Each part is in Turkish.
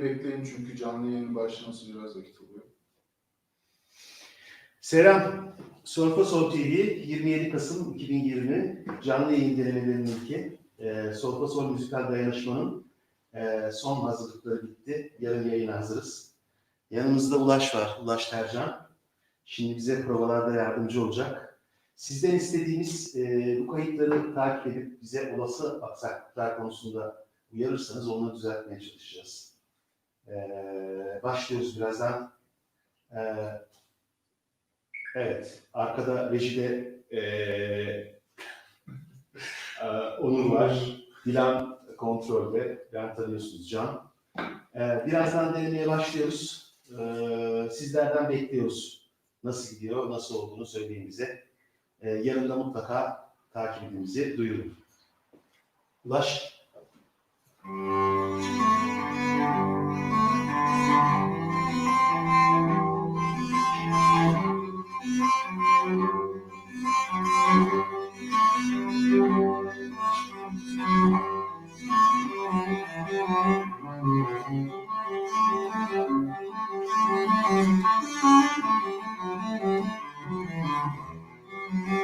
Bekleyin çünkü canlı yayının başlaması biraz vakit alıyor. Selam. Sorfa Sol TV 27 Kasım 2020 canlı yayın denemelerinin ilki. E, Sorfa Sol müzikal dayanışmanın e, son hazırlıkları bitti. Yarın yayına hazırız. Yanımızda Ulaş var. Ulaş Tercan. Şimdi bize provalarda yardımcı olacak. Sizden istediğimiz e, bu kayıtları takip edip bize olası aksaklıklar konusunda uyarırsanız onları düzeltmeye çalışacağız. E, başlıyoruz birazdan. E, Evet, arkada rejide eee eee, Onur var. Dilan kontrolde. Dilan tanıyorsunuz Can. Eee, birazdan denemeye başlıyoruz. Eee, sizlerden bekliyoruz. Nasıl gidiyor, nasıl olduğunu söyleyin bize. Eee yarın da mutlaka takibimizi duyurun. Ulaş. Thank you.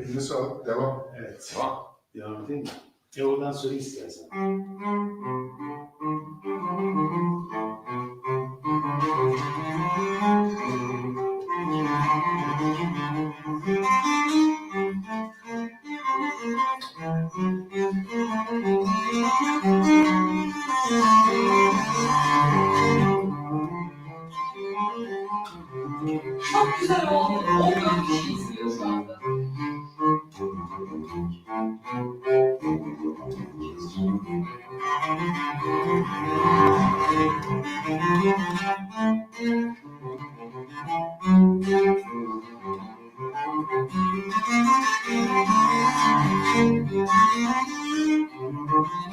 Eline sağlık. Devam. Evet. Devam. Devam edeyim mi? E oradan söyle istersen. Çok güzel oldu. 14 kişi izliyor şu anda.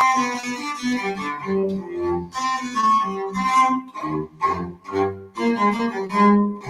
Thank you.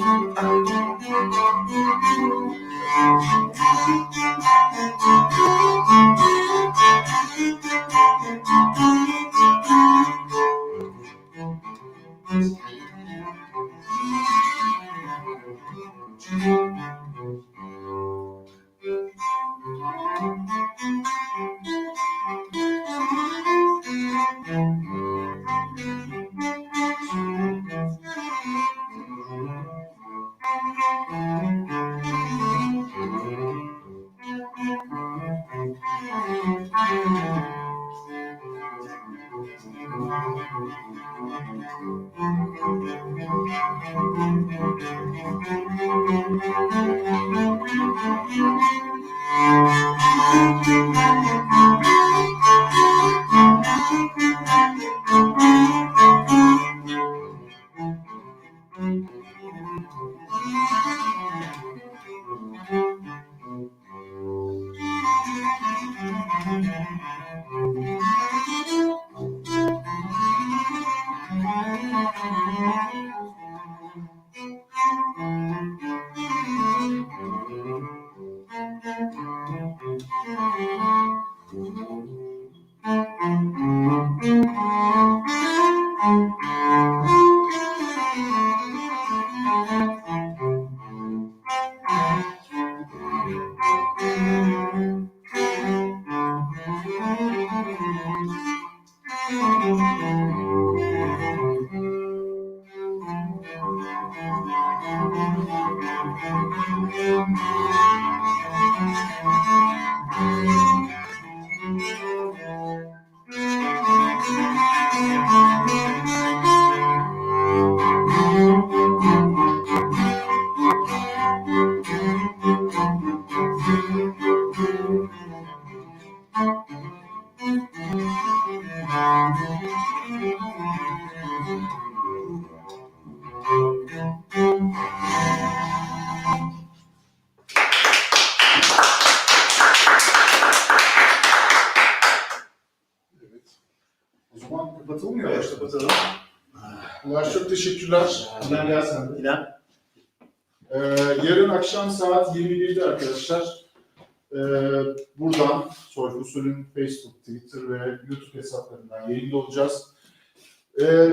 Kapatalım. Ulaş çok teşekkürler. İlan gel sen de. İlan. Ee, yarın akşam saat 21'de arkadaşlar ee, buradan Solf Usul'ün Facebook, Twitter ve YouTube hesaplarından yayında olacağız. Ee,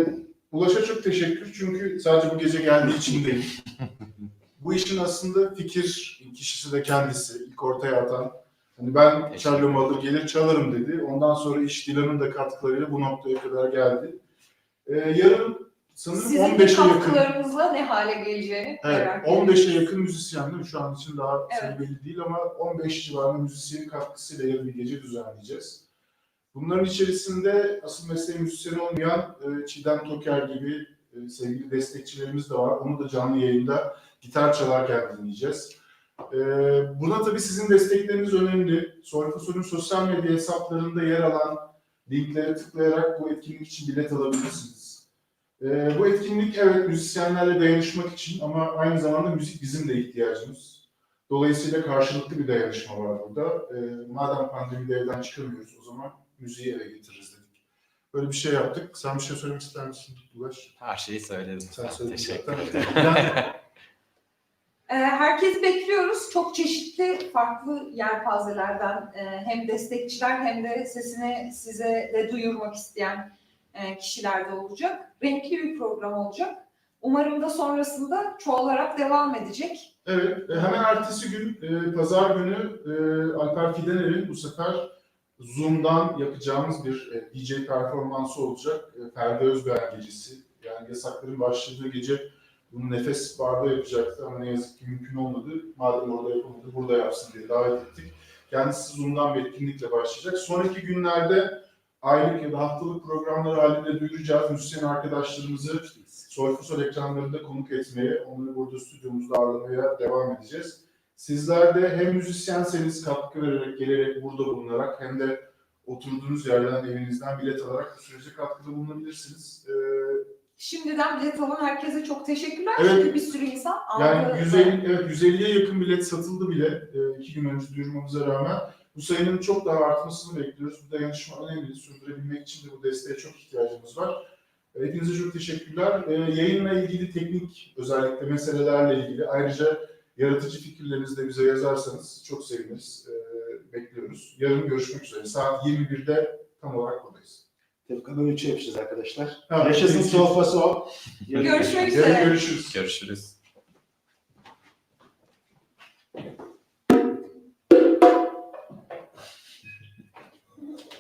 Ulaş'a çok teşekkür çünkü sadece bu gece geldiği için değil. bu işin aslında fikir kişisi de kendisi. ilk ortaya atan. Hani ben çalıyorum alır gelir çalarım dedi. Ondan sonra iş Dilan'ın da katkılarıyla bu noktaya kadar geldi. Ee, yarın sanırım Sizin 15'e yakın. katkılarınızla ne hale geleceğini Evet, merak ediyorum. 15'e yakın müzisyen değil mi? Şu an için daha sayı belli değil ama 15 civarında müzisyenin katkısıyla yarın bir gece düzenleyeceğiz. Bunların içerisinde asıl mesleği müzisyen olmayan e, Çiğdem Toker gibi e, sevgili destekçilerimiz de var. Onu da canlı yayında gitar çalarken dinleyeceğiz. E, buna tabii sizin destekleriniz önemli. Solfasol'ün sosyal medya hesaplarında yer alan linklere tıklayarak bu etkinlik için bilet alabilirsiniz. Ee, bu etkinlik evet müzisyenlerle dayanışmak için ama aynı zamanda müzik bizim de ihtiyacımız. Dolayısıyla karşılıklı bir dayanışma var burada. Ee, madem pandemide evden çıkamıyoruz o zaman müziği eve getiririz dedik. Böyle bir şey yaptık. Sen bir şey söylemek ister misin Ulaş? Her şeyi söyledim. Sen söyledin Teşekkür zaten. ederim. Ee, Herkesi bekliyoruz. Çok çeşitli farklı yelpazelerden e, hem destekçiler hem de sesini size de duyurmak isteyen e, kişiler de olacak. Renkli bir program olacak. Umarım da sonrasında çoğalarak devam edecek. Evet, e, hemen ertesi gün, e, pazar günü Alper Fidener'in bu sefer Zoom'dan yapacağımız bir DJ performansı olacak. Ferdi Özbeğen gecesi. Yani yasakların başladığı gece bunu Nefes Bar'da yapacaktı ama ne yazık ki mümkün olmadı. Madem orada yapamadı, burada yapsın diye davet ettik. Kendisi Zoom'dan bir etkinlikle başlayacak. Sonraki günlerde aylık ya da haftalık programlar halinde duyuracağız. Müzisyen arkadaşlarımızı Solfusol ekranlarında konuk etmeye, onları burada stüdyomuzda ağırlamaya devam edeceğiz. Sizler de hem müzisyenseniz katkı vererek, gelerek burada bulunarak hem de oturduğunuz yerden, evinizden bilet alarak bu sürece katkıda bulunabilirsiniz. Ee, Şimdiden bilet alan herkese çok teşekkürler. Evet. Çünkü bir sürü insan aldı. yani 150, evet, 150'ye yakın bilet satıldı bile e, iki gün önce duyurmamıza rağmen. Bu sayının çok daha artmasını bekliyoruz. Bu dayanışma önemli. Sürdürebilmek için de bu desteğe çok ihtiyacımız var. E, Hepinize çok teşekkürler. Ee, yayınla ilgili teknik özellikle meselelerle ilgili ayrıca yaratıcı fikirlerinizi de bize yazarsanız çok seviniriz. Ee, bekliyoruz. Yarın görüşmek üzere. Saat 21'de tam olarak buradayız. Tevkan'ın üçü yapacağız arkadaşlar. Ha, Yaşasın. Solfa Sol. Görüşmek Yarın üzere. görüşürüz. Görüşürüz.